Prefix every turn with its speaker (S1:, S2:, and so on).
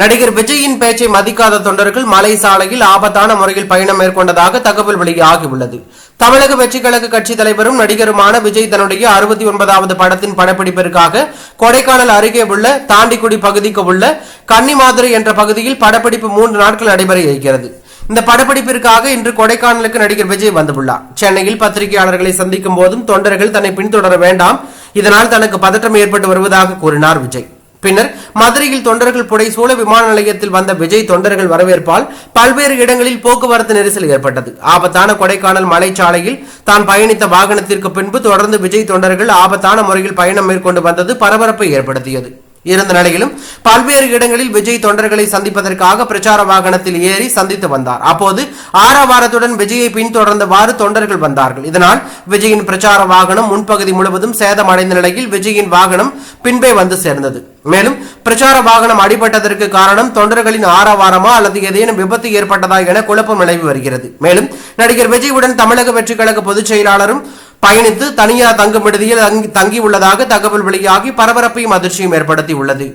S1: நடிகர் விஜயின் பேச்சை மதிக்காத தொண்டர்கள் மலை சாலையில் ஆபத்தான முறையில் பயணம் மேற்கொண்டதாக தகவல் வெளியாகியுள்ளது. தமிழக வெற்றி கழக கட்சி தலைவரும் நடிகருமான விஜய் தன்னுடைய அறுபத்தி ஒன்பதாவது படத்தின் படப்பிடிப்பிற்காக கொடைக்கானல் அருகே உள்ள தாண்டிக்குடி பகுதிக்கு உள்ள கன்னிமாதுரை என்ற பகுதியில் படப்பிடிப்பு மூன்று நாட்கள் நடைபெற இருக்கிறது. இந்த படப்பிடிப்பிற்காக இன்று கொடைக்கானலுக்கு நடிகர் விஜய் வந்துள்ளார். சென்னையில் பத்திரிகையாளர்களை சந்திக்கும் போதும் தொண்டர்கள் தன்னை பின்தொடர வேண்டாம். இதனால் தனக்கு பதற்றம் ஏற்பட்டு வருவதாக கூறினார் விஜய். பின்னர் மதுரையில் தொண்டர்கள் புடைசூழ விமான நிலையத்தில் வந்த விஜய் தொண்டர்கள் வரவேற்பால் பல்வேறு இடங்களில் போக்குவரத்து நெரிசல் ஏற்பட்டது. ஆபத்தான கொடைக்கானல் மலைச்சாலையில் தான் பயணித்த வாகனத்திற்கு பின்பு தொடர்ந்து விஜய் தொண்டர்கள் ஆபத்தான முறையில் பயணம் மேற்கொண்டு வந்தது பரபரப்பை ஏற்படுத்தியது. இருந்த நிலையிலும் பல்வேறு இடங்களில் விஜய் தொண்டர்களை சந்திப்பதற்காக பிரச்சார வாகனத்தில் ஏறி சந்தித்து வந்தார். அப்போது ஆரவாரத்துடன் விஜயை பின்தொடர்ந்தவாறு தொண்டர்கள் வந்தார்கள். இதனால் விஜயின் பிரச்சார வாகனம் முன்பகுதி முழுவதும் சேதமடைந்த நிலையில் விஜயின் வாகனம் பின்பே வந்து சேர்ந்தது. மேலும் பிரச்சார வாகனம் அடிபட்டதற்கு காரணம் தொண்டர்களின் ஆரவாரமா அல்லது ஏதேனும் விபத்து ஏற்பட்டதா என குழப்பம் நிலவி வருகிறது. மேலும் நடிகர் விஜயுடன் தமிழக வெற்றிக் கழக பொதுச் செயலாளரும் பயணித்து தனியார் தங்கும் விடுதியில் தங்கியுள்ளதாக தகவல் வெளியாகி பரபரப்பையும் அதிர்ச்சியும் ஏற்படுத்தியுள்ளது.